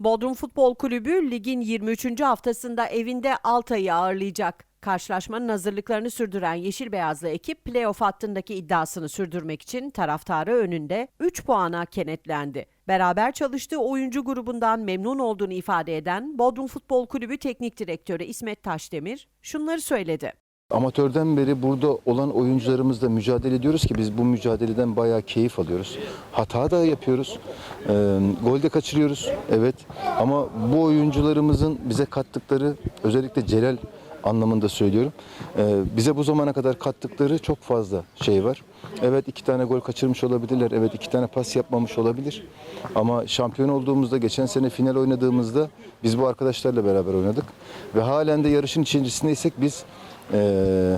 Bodrum Futbol Kulübü ligin 23. haftasında evinde Altay'ı ağırlayacak. Karşılaşmanın hazırlıklarını sürdüren Yeşil Beyazlı ekip playoff hattındaki iddiasını sürdürmek için taraftarı önünde 3 puana kenetlendi. Beraber çalıştığı oyuncu grubundan memnun olduğunu ifade eden Bodrum Futbol Kulübü Teknik Direktörü İsmet Taşdemir şunları söyledi. Amatörden beri burada olan oyuncularımızla mücadele ediyoruz ki biz bu mücadeleden bayağı keyif alıyoruz. Hata da yapıyoruz. Ee, gol de kaçırıyoruz. Evet. Ama bu oyuncularımızın bize kattıkları özellikle Celal anlamında söylüyorum. Ee, bize bu zamana kadar kattıkları çok fazla şey var. Evet iki tane gol kaçırmış olabilirler. Evet iki tane pas yapmamış olabilir. Ama şampiyon olduğumuzda geçen sene final oynadığımızda biz bu arkadaşlarla beraber oynadık. Ve halen de yarışın içerisindeysek biz ee,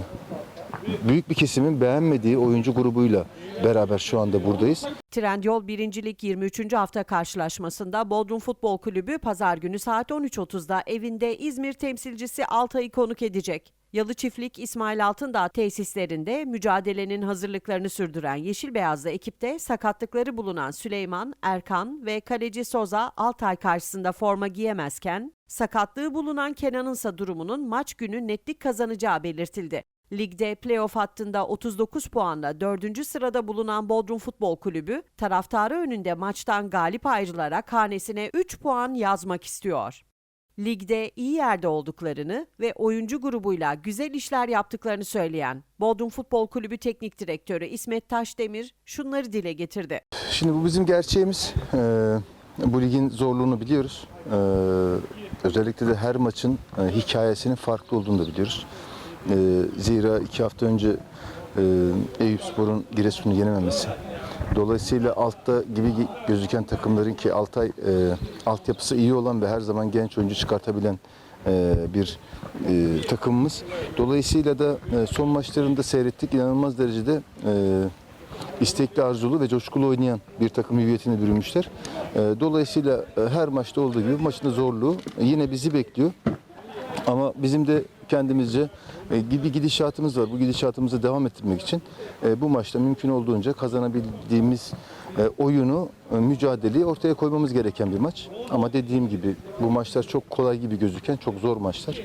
büyük bir kesimin beğenmediği oyuncu grubuyla beraber şu anda buradayız. Trendyol 1. Lig 23. hafta karşılaşmasında Bodrum Futbol Kulübü pazar günü saat 13.30'da evinde İzmir temsilcisi Altay'ı konuk edecek. Yalı Çiftlik İsmail Altındağ tesislerinde mücadelenin hazırlıklarını sürdüren Yeşil Beyazlı ekipte sakatlıkları bulunan Süleyman, Erkan ve kaleci Soza Altay karşısında forma giyemezken sakatlığı bulunan Kenan'ınsa durumunun maç günü netlik kazanacağı belirtildi. Ligde playoff hattında 39 puanla 4. sırada bulunan Bodrum Futbol Kulübü, taraftarı önünde maçtan galip ayrılarak hanesine 3 puan yazmak istiyor. Ligde iyi yerde olduklarını ve oyuncu grubuyla güzel işler yaptıklarını söyleyen Bodrum Futbol Kulübü Teknik Direktörü İsmet Taşdemir şunları dile getirdi. Şimdi bu bizim gerçeğimiz. Ee, bu ligin zorluğunu biliyoruz. Ee, özellikle de her maçın e, hikayesinin farklı olduğunu da biliyoruz. Ee, zira iki hafta önce e, Eyüpspor'un Giresun'u yenememesi. Dolayısıyla altta gibi gözüken takımların ki Altay e, altyapısı iyi olan ve her zaman genç oyuncu çıkartabilen e, bir e, takımımız. Dolayısıyla da e, son maçlarında seyrettik. inanılmaz derecede e, istekli, arzulu ve coşkulu oynayan bir takım hüviyetine bürünmüşler. E, dolayısıyla e, her maçta olduğu gibi maçın da zorluğu yine bizi bekliyor. Ama bizim de kendimizce e, gibi gidişatımız var. Bu gidişatımızı devam ettirmek için e, bu maçta mümkün olduğunca kazanabildiğimiz e, oyunu, e, mücadeleyi ortaya koymamız gereken bir maç. Ama dediğim gibi bu maçlar çok kolay gibi gözüken çok zor maçlar.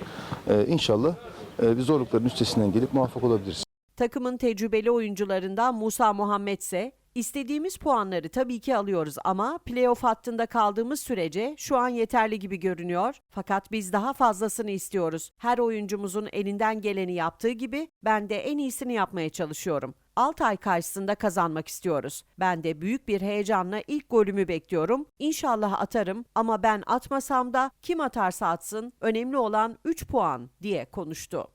E, İnşallah e, zorlukların üstesinden gelip muvaffak olabiliriz. Takımın tecrübeli oyuncularından Musa Muhammed ise istediğimiz puanları tabii ki alıyoruz ama playoff hattında kaldığımız sürece şu an yeterli gibi görünüyor. Fakat biz daha fazlasını istiyoruz. Her oyuncumuzun elinden geleni yaptığı gibi ben de en iyisini yapmaya çalışıyorum. Altay karşısında kazanmak istiyoruz. Ben de büyük bir heyecanla ilk golümü bekliyorum. İnşallah atarım ama ben atmasam da kim atarsa atsın önemli olan 3 puan diye konuştu.